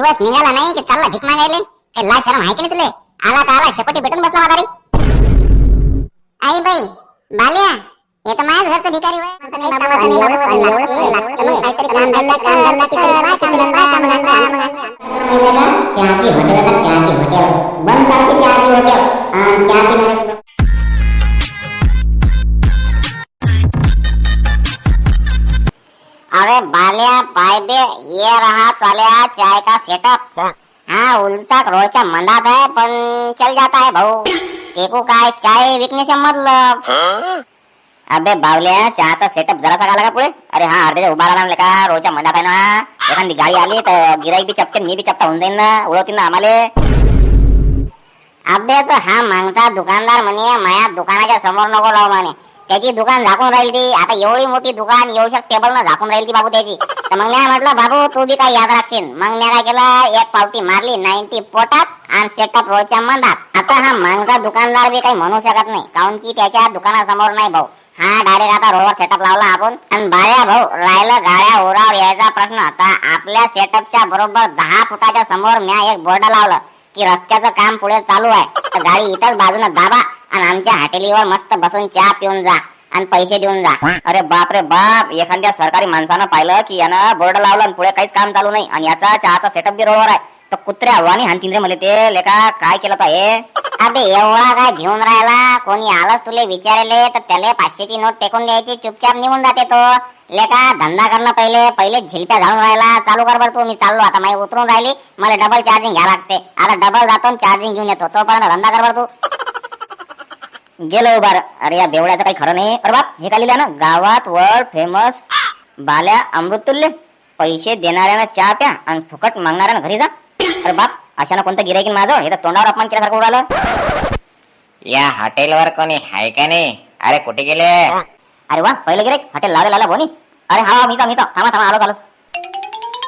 दिवस निघाला नाही की चालला भीक मागायले काही लाज शरम आहे की नाही तुले आला तर आला शेपटी भेटून बसला म्हातारी आई बाई बाल्या हे तर माझ्याच घरचं भिकारी. चहाची हॉटेल आता चहाची हॉटेल बंद चहाची हॉटेल चहा पिणारे अरे पायदे ये रहा चाल्या चाय का सेटअप हाँ उलचा रोडच्या मंदात है पण चल जाता है भाऊ. देखो काय चाय से मतलब. अबे बावल्या चहाचा सेटअप जरासा घाला का पुढे? अरे हा अर्धे उभा राहिला का रोडच्या मंदात आहे ना. एखादी गाडी आली तर गिराईक बी चपकेन मी बी चपटा होऊन जाईन ना उडवतील ना आम्हाला. अबे तर हा मागचा दुकानदार म्हणे माया दुकानाच्या समोर नको लाव म्हणे. त्याची दुकान झाकून राहील ती. आता एवढी मोठी दुकान येऊ टेबल न झाकून राहील ती बाबू त्याची. तर मग मी म्हटलं बाबू तू बी काय याद राखशील. मग मी काय केलं एक पावटी मारली नाईन्टी पोटात आणि सेटअप रोडच्या मंदात. आता हा मागचा दुकानदार बी काही म्हणू शकत नाही काऊन की त्याच्या दुकानासमोर नाही भाऊ. हा डायरेक्ट आता रोडवर सेटअप लावला आपण. आणि बाळ्या भाऊ राहिलं गाड्या ओराव यायचा प्रश्न. आता आपल्या सेटअपच्या बरोबर दहा फुटाच्या समोर म्या एक बोर्ड लावलं की रस्त्याचं काम पुढे चालू आहे. तर गाडी इथंच बाजूने दाबा. आणि आमच्या हॉटेलीवर मस्त बसून चहा पिऊन जा आणि पैसे देऊन जा. अरे बाप रे बाप एखाद्या सरकारी माणसानं पाहिलं की यानं बोर्ड लावलं आणि पुढे काहीच काम चालू नाही. आणि याचा चहाचा सेटअप बी रोडवर आहे. तर कुत्र्या वाणी हानतीन रे मला ते लेका काय केलं पाहिजे हे? अबे एवढा काय घेऊन राहिला? कोणी आलंच तुले विचारले तर त्याला पाचशेची नोट टेकून द्यायची चुपचाप निघून जाते तो. लेका धंदा करणं पहिले पहिले झिलप्या घालून राहिला. चालू कर बरं तू मी चाललो. आता माझी उतरून राहिली. मला डबल चार्जिंग घ्या लागते. आता डबल जातो चार्जिंग घेऊन येतो. तोपर्यंत धंदा कर बरं तू. गेलो उभार. अरे या बेवड्याचं काही खरं नाही. अरे बाप हे काय लिहिलं ना? गावात वर्ल्ड फेमस बाल्या अमृतुल्य पैसे देणाऱ्यानं चहा प्या आणि फुकट मागणाऱ्यानं घरी जा. अरे बाप अशानं कोणतं गिरायकीन माझं? हे तर तोंडावर अपमान केल्यासारखं उडालं या हॉटेलवर कोणी हाय का नाही? अरे कुठे गेले? अरे वा पहिलं गिराईक हॉटेल लावले लावला बोनी. अरे हा मीचा मीचा थांबा थांबा आलो आलो.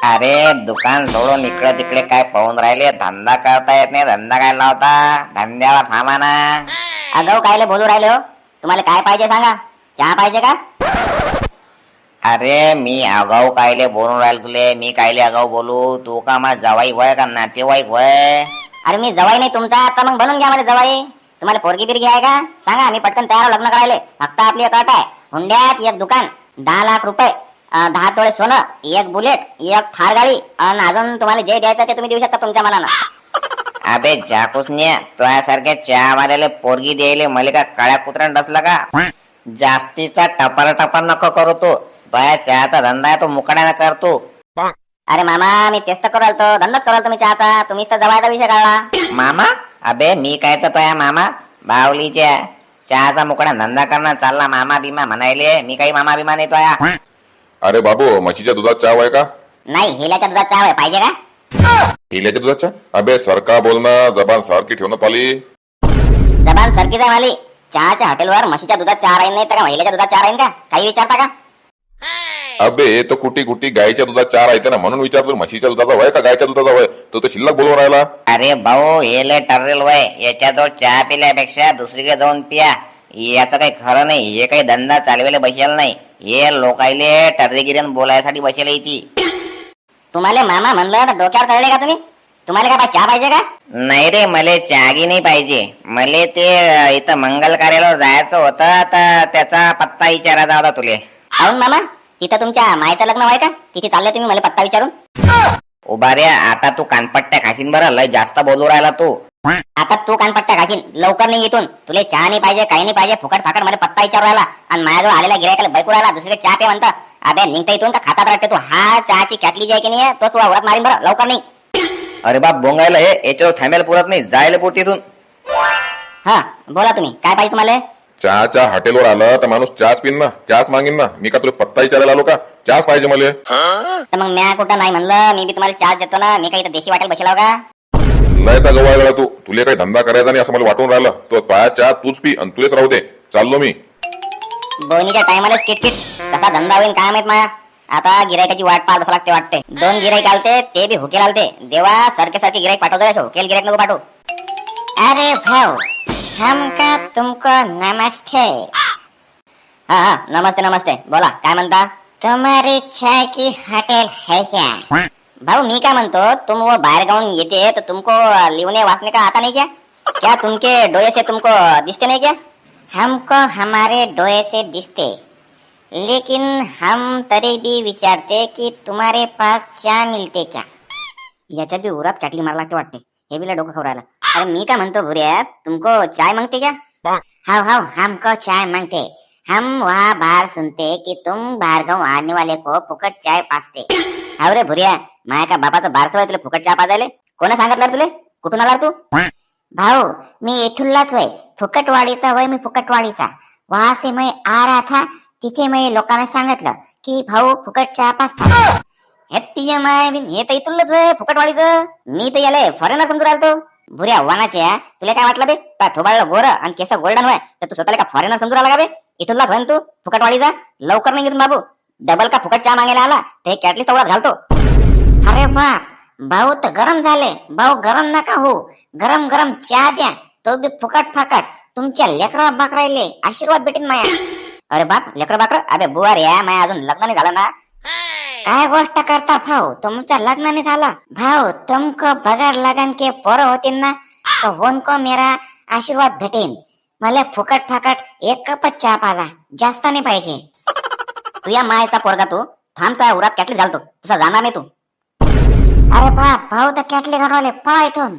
अरे दुकान सोडून इकडे तिकडे काय पाहून राहिले? धंदा करता येत नाही धंदा काय लावता? धंद्यावर थांबा ना. अगाऊ कायले बोलू राहिले हो? तुम्हाला काय पाहिजे सांगा? चहा पाहिजे का? अरे मी आगाऊ कायले बोलून राहील तुले. मी कायले आगाऊ बोलू? तू का माझ जवाई वय का नातेवाईक वय अरे मी जवाई नाही तुमचा. तर मग बनवून घ्या मला जवाई. तुम्हाला पोरगी बिरगी आहे का? सांगा मी पटकन तयार लग्न करायले. फक्त आपली एक अट आहे. हुंड्यात एक दुकान दहा लाख रुपये. अं, दहा तोळे सोनं एक बुलेट एक थार गाडी आणि अजून तुम्हाला जे द्यायचं ते तुम्ही देऊ शकता तुमच्या मनानं. अबे जाकुसने तुझ्यासारख्या चहावाल्याला पोरगी द्यायले मले का काळ्या कुत्र्यानं डसला का? जास्तीचा टपाल टपाल नको करू तू. तुझ्या चहाचा धंदा आहे तो मुकड्यानं कर तू. अरे मामा मी तेच तर कराल तो धंदाच कराल तुम्ही चहाचा. तुम्हीच तर जवायचा विषय काढला. मामा अबे मी काय तर तुया मामा? बावलीच्या चहाचा मुकडा धंदा करणार चालला मामा बिमा म्हणायले. मी काही मामा बिमा नाही तोया. अरे बाबू म्हशीच्या दुधात चहा आहे का? नाही हिल्याच्या दुधात चहा आहे, पाहिजे का? हिल्याच्या दुधात चहा अबे सरका बोलणं जबान सारखी ठेवण्यात आली जबान सरकीच आहे माली चहाच्या हॉटेलवर म्हशीच्या दुधात चहा राहील नाही तर का महिलेच्या दुधात चहा राहील का? काही विचारता का? अबे तो कुटी कुटी गायच्या दुधात चहा राहते ना म्हणून विचारतो म्हशीच्या दुधाचा वय का गायच्या दुधाचा वय? तो तो शिल्लक बोलून राहिला. अरे भाऊ हे लय टर्रेल वय. याच्याजवळ चहा पिल्यापेक्षा दुसरीकडे जाऊन पिया. याचं काही खरं नाही हे काही धंदा चालवायला बसेल नाही. हे लोकायले टर्रेगिरीन बोलायसाठी बसेल ती. तुम्हाला मामा म्हणलं तर डोक्यावर चढले का तुम्ही? तुम्हाला काय चहा पाहिजे का? नाही रे मले चहागी नाही पाहिजे. मले ते अं, इथं मंगल कार्यालयावर जायचं होतं तर त्याचा पत्ता विचारायचा होता तुले. अरुण मामा तिथं तुमच्या मायचं लग्न व्हाय का तिथे चालले तुम्ही मला पत्ता विचारून? उभा रे आता तू कानपट्ट्या खाशीन बरं लय जास्त बोलू राहिला तू. आता तू कानपट्ट्या घासीन लवकर नाही इथून. तुला चहा नाही पाहिजे काही नाही पाहिजे फुकट फाकट मला पत्ता विचारू राहिला. आणि माझ्याजवळ आलेला गिरायकाला बैकू राहिला दुसरीकडे चहा पे म्हणतं. अबे निघता इथून का खातात राहते तू. हा चहाची कॅटली जी आहे की नाही तो तू आवडत मारीन बरं लवकर नाही अरे बाप बोंगायला हे याच्यावर थांबायला पुरत नाही जायला पुरत इथून. हा बोला तुम्ही काय पाहिजे तुम्हाला? चहाच्या हॉटेलवर आलं तर माणूस चहाच पिन ना चहाच मागीन ना. मी का तुला पत्ता विचारायला आलो का? चहाच पाहिजे मला. तर मग म्या कुठं नाही म्हणलं मी बी तुम्हाला चहा देतो ना मी काही इथं देशी वाटेल बसला का? लयचा गवाय गळा तू. तुले काही धंदा करायचा नाही असं मला वाटून राहिलं. तो पाया चहा तूच पी आणि तुलेच राहू दे. चाललो मी. दोन्हीच्या टायमालाच किटकिट कसा धंदा होईल काय माहीत माया? आता गिरायकाची वाट पाहत लागते वाटते. दोन गिराईक आलते ते बी हुकेल आलते. देवा सारखे सारखे गिराईक पाठवतो हुकेल गिराईक नको पाठवू. अरे भाऊ हमका तुमको नमस्ते. हा हा नमस्ते नमस्ते. बोला काय म्हणता? तुम्हारी चाय की हॉटेल है क्या? भाऊ मी काय म्हणतो तुम वो बाहेर गाऊन येते तर तुमको लिवणे वाचने का आता नाही क्या? क्या तुमके डोळे से तुमको दिसते नाही क्या? हमको हमारे डोए से दिसते। लेकिन हम तरी भी विचारते की तुम्हारे पास चा मिलते क्या? याच्या बी उरात कॅटली मारा लागते वाटते. हे बिला डोकं खवरायला अरे मी काय म्हणतो भुऱ्या तुमको चाय मागते क्या? हाव हाव हमको चाय मांगते. हम वहाँ बाहर सुनते कि तुम बाहर गाँव आने वाले को फुकट चाय पाजते हाव रे भुऱ्या माया का बापाचं बारसं तुला फुकट चाय पाजायले? कोणा सांगितलं तुले? कुठून आला तू? भाऊ मी येठुल्लाच होय. फुकटवाडीचा होय मी फुकटवाडीचा. वहासे से मैं आ रहा था तिथे मी लोकांना सांगितलं की भाऊ फुकट चहा पाजता हे तर इथूनच वय फुकटवाडीचं. मी तर याले फॉरेनर समजून राहिलो भुऱ्या वानाच्या तुला काय वाटलं बे? का थोबाळलं गोर आणि केस गोल्डन व्हाय तर तू स्वतःला का फॉरेनर समजून आला का बे? इथूनलाच होय तू फुकटवाडीचा. लवकर नाही घेऊन बाबू. डबल का फुकट चहा मागायला आला ते कॅटली तेवढाच घालतो. अरे बाप भाऊ तर गरम झाले. भाऊ गरम नका हो गरम गरम चहा द्या. तो बी फुकट फाकट. तुमच्या लेकरा बाकरायले. आशीर्वाद भेटेन माया. अरे बाप लेकर बाकर. अबे बुवा रे माया अजून लग्न नाही झालं ना. काय गोष्ट करता भाऊ? तुमचा लग्न नाही झाला. भाऊ तुमक बगर लगन के पोरं होतील ना. तो उनको मेरा आशीर्वाद भेटेन. मला फुकट फाकट एक कपच चहा पाजा. जास्त नाही पाहिजे. तुया मायचा पोरगा तू. थांब त्या उरात कॅटली झालतो तसा जाणार नाही तू. अरे बाप भाऊ तर कॅटली घालवले पळा इथून.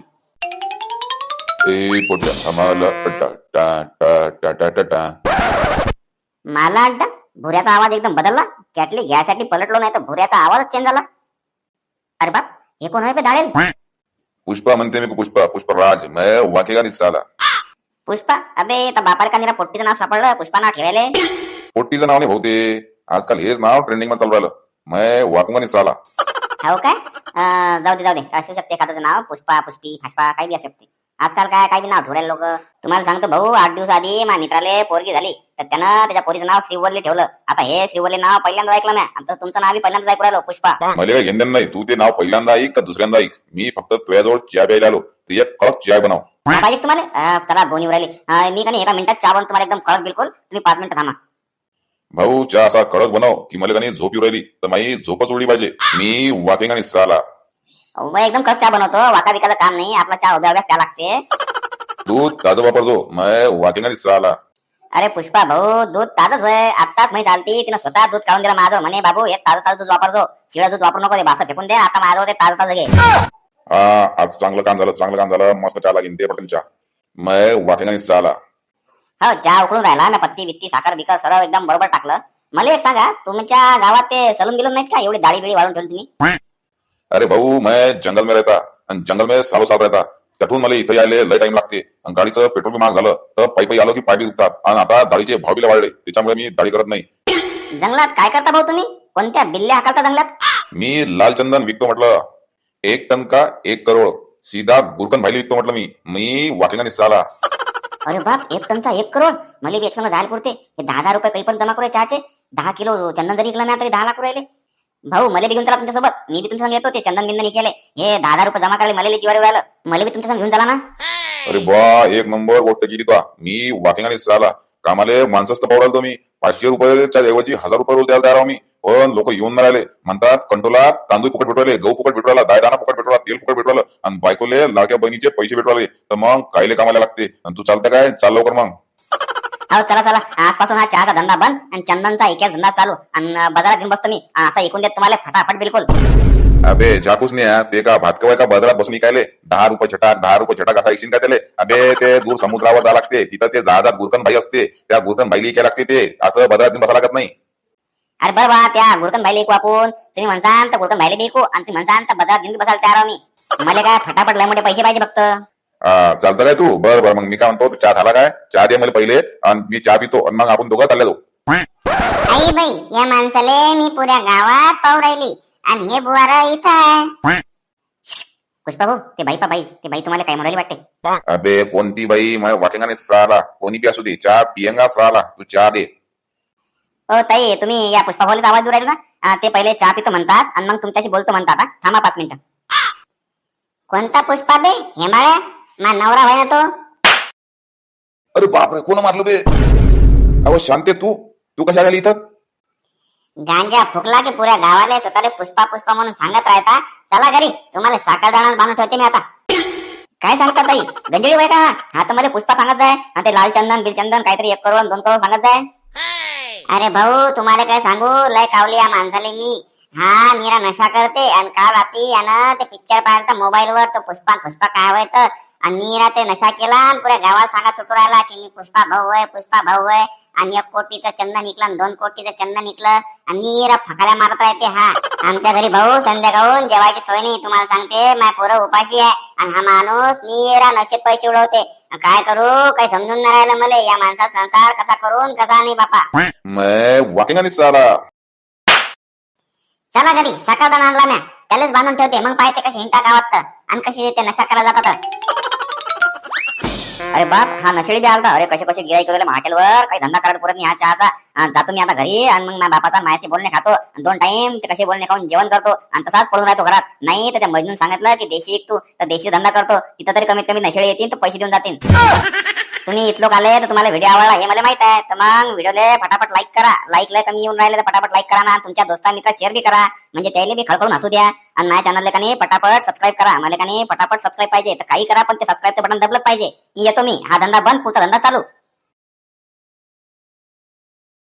ए पोट्या आम्हाला टा टा टा टा टा टा टा. मला अड्डा? भुऱ्याचा आवाज एकदम बदलला. कॅटली घ्यायसाठी पलटलो नाही तर भुऱ्याचा आवाजच चेंज झाला. अरे बाप हे कोण आहे दाळेल पुष्पा म्हणते मी पुष्पा पुष्पराज मैं वाकेगा नहीं साला. पुष्पा अबे तर बापाला का निरा पोट्टीचं नाव सापडलं? पुष्पा नाव ठेवायले. पोट्टीचं नाव नाही भाऊ ते आजकाल हेच नाव ट्रेंडिंगमध्ये चालू राहिलं. मैं वाकूंगा नहीं साला. हो काय? जाऊ दे जाऊ दे. असू शकते एखादं नाव. पुष्पा पुष्पी फाष्पा काही बी असू शकते. आजकाल काय काही नाव ठेवले लोक. तुम्हाला सांगतो भाऊ आठ दिवस आधी माझ्या मित्राले पोरगी झाली. तर त्यानं त्याच्या पोरीचं नाव श्रीवल्ली ठेवलं. आता हे श्रीवल्ली नाव पहिल्यांदा ऐकलं मी आता तुमचं नाव पहिल्यांदा ऐकू राहिलो पुष्पा. मला घेणं नाही. तू ते नाव पहिल्यांदा ऐक का दुसऱ्यांदा ऐक? मी फक्त तुझ्याजवळ चहा प्यायला आलो. ते एक कडक चहा बनव. पाहिजे तुम्हाला. चला राहिली अं, मी का नाही एका मिनिटात चहा बनवून तुम्हाला एकदम कडक बिलकुल. तुम्ही पाच मिनिटं थांबा. भाऊ चहा असा कडक बनव की मला का झोप येऊ राहिली तर माझी झोपच उडली पाहिजे. मी वाकेगा नाही साला. एकदम कडक चहा बनवतो वाका बिकाचं काम नाही आपला चहा उभ्याच प्या लागते. दूध ताजं वापरतो मैं वाकेगा नाही साला. अरे पुष्पा भाऊ दूध ताजच होय. आत्ताच मी चालती तिनं स्वतः दूध काढून दिलं माझं. म्हणे बाबू हे ताजं ताजं दूध वापरतो. शिळं दूध वापरू नको ते भासं फेकून दे. आता माझ्याजवळ ते ताजं ताजं घे. हा आज चांगलं काम झालं चांगलं काम झालं. मस्त चहा लागेल ते पटकन चहा. मैं वाकेगा नाही साला. हो चहा उकळून राहिला ना पत्ती बित्ती साखर बिकर सर्व एकदम बरोबर टाकलं. मला एक सांगा तुमच्या गावात ते सलून गेलो नाहीत का? एवढी दाढी बिडी वाढून ठेवली तुम्ही? अरे भाऊ मैं जंगल में रहता आणि जंगल में सालो साल रहता. त्यातून मला इथे यायला लय टाइम लागते. आणि गाडीचं पेट्रोल बी महाग झालं तर पायी पायी आलो की पाय बी दुखतात. आणि आता दाढीचे भाव बी वाढले त्याच्यामुळे मी दाढी करत नाही. जंगलात काय करता भाऊ तुम्ही? कोणत्या बिल्ल्या हाकलता जंगलात? मी लाल चंदन विकतो म्हटलं. एक टन का एक करोड. सीधा गुरकन भाईली विकतो म्हटलं मी. मी वाकेगा निसाला अरे बाप एक टनचा एक करोड. मला बी एक संग जायला पुरते. हे दहा दहा रुपये काही पण जमा करू चहाचे. दहा किलो चंदन जरी इकला ना तरी दहा लाख राहिले. भाऊ मला बी घेऊन चला तुमच्यासोबत. मी बी तुमच्या येतो ते चंदन बिंदन केले. हे दहा दहा रुपये जमा करायला मला जीवावर राहिलं मला बी तुमच्या घेऊन चला ना. अरे बा एक नंबर गोष्ट केली तो मी वाकेगा निसाला कामाले माणसंच पावडाल तुम्ही. पाचशे रुपयाच्या ऐवजी हजार रुपये रोज द्यायला तयार मी. पण लोक येऊन राहिले म्हणतात कंटोला तांदूळ फुकट भेटवले गहू फुकट भेटवला दायदाना फुकट भेटवला तेल फुकट भेटवलं आणि बायकोले लाडक्या बहिणीचे पैसे भेटवाले तर मग कायले कामाला लागते? आणि तू चालतं काय? चाल लवकर मग. चला चला. आजपासून हा चहाचा धंदा बंद आणि चंदनचा एकच धंदा चालू. आणि बाजारात घेऊन बसतो मी. असा एकूण देत तुम्हाला फटाफट बिलकुल. अबे जाकूस नाही. ते का भातकवाय का बाजारात बसून काय दहा रुपये छटाक दहा रुपये छटाक असा ऐकशील का त्याले. अबे ते दूर समुद्रावर जावं लागते. तिथं ते जहाजात गुरकन भाई असते. त्या गुरकन भाईली काय लागते ते. असं बाजारात बसा लागत नाही. अरे बरं बा त्या गुरकन भाईला ऐकू आपण. तुम्ही म्हणसान तर गुरकन भाईला बी ऐकू आणि तुम्ही म्हणसान तर बाजारात घेऊन बसायला तयार मी. मला काय फटाफट लय मोठे पैसे पाहिजे फक्त? चालतं काय तू? बरं बरं. मग मी काय म्हणतो तू चहा झाला काय? चहा दे मला पहिले आणि मी चहा पितो आणि मग आपण दोघं चालले जाऊ. आई बाई या माणसाले मी पुऱ्या गावात पाहू राहिली. आणि हे बुवार इथं आहे. पुष्पा भाऊ ते बाई पा बाई ते बाई तुम्हाला काय म्हणाली वाटते? अबे कोणती बाई? मला वाटेगा नाही साला. कोणी बी असू दे. चहा पियंगा साला. तू चहा दे. हो ताई तुम्ही या पुष्पा भाऊलाच आवाज देऊ राहिले ना? ते पहिले चहा पितो म्हणतात आणि मग तुमच्याशी बोलतो म्हणतात हा. थांबा पाच मिनिटं. कोणता पुष्पा बे? हेमाळ्या मा नवरा होय ना तो? अरे बापरे कोण मारलं बे? अहो शांते तू. तू कशा आली इथं? गांजा फुकला की पुऱ्या गावाला स्वतःला पुष्पा पुष्पा म्हणून सांगत राहता? चला घरी तुम्हाला साखर दाणात बांधून ठेवते मी आता. काय सांगता ताई? गंजडी वय का? हा तर मला पुष्पा सांगत जाय. आणि ते लाल चंदन बिलचंदन काहीतरी एक करोड दोन करोड सांगत जाय. अरे भाऊ तुम्हाला काय सांगू? लय कावली या माणसाले मी. हा मीरा नशा करते. आणि काल रात्री यानं ते पिक्चर पाहिलं मोबाईल वर तो पुष्पा पुष्पा काय व्हायचं आणि नीरा ते नशा केला आणि पुऱ्या गावात सांगा सुटू राहिला की मी पुष्पा भाऊ आहे पुष्पा भाऊ आहे. आणि एक कोटीचं चंदन निकलं आणि दोन कोटीचं चंदन निकलं आणि नीरा फकाल्या मारत राहते हा. आमच्या घरी भाऊ संध्याकाळून जेवायची सोय नाही तुम्हाला सांगते माझ्या पोरं उपाशी आहे. आणि हा माणूस नीरा नशेत पैसे उडवते. काय करू काही समजून नाही राहिलं मला. या माणसा संसार कसा करून कसा नाही बापा. मैं साला चला घरी सकाळ आणला म्या. त्यालाच बांधून ठेवते. मग पाहते कशी हिंटा गावात तर. आणि कशी ते नशा करायला जातात अरे बाप हा नशेडी बी आलता. अरे कसे कसे गिराई करू हॉटेलवर काही धंदा करायला पुरत नाही हा चहाचा. जातो मी आता घरी आणि मग बापाचा मायाचे बोलणे खातो. आणि दोन टाइम ते कसे बोलणे खाऊन जेवण करतो. आणि तसाच पडून राहतो घरात. नाही तर त्या मजनून सांगितलं की देशी एक तू. तर देशी धंदा करतो. तिथं तरी कमीत कमी नशेळी येतील तर पैसे देऊन जातील तुम्ही इथलो आले तर तुम्हाला व्हिडिओ आवडला हे मला माहीत आहे. तर मग व्हिडिओले फटाफट लाईक करा. लाईक लय कमी येऊन राहिले तर फटाफट लाईक करा ना. तुमच्या दोस्ता मित्र शेअर बी करा. म्हणजे त्याला बी खळखळून हसू द्या. आणि माझ्या चॅनलला का नाही पटापट सबस्क्राईब करा. मला का नाही पटापट सबस्क्राईब पाहिजे. तर काही करा पण ते सबस्क्राईबचं बटन दबलंच पाहिजे. येतो मी हा धंदा बंद पुढचा धंदा चालू.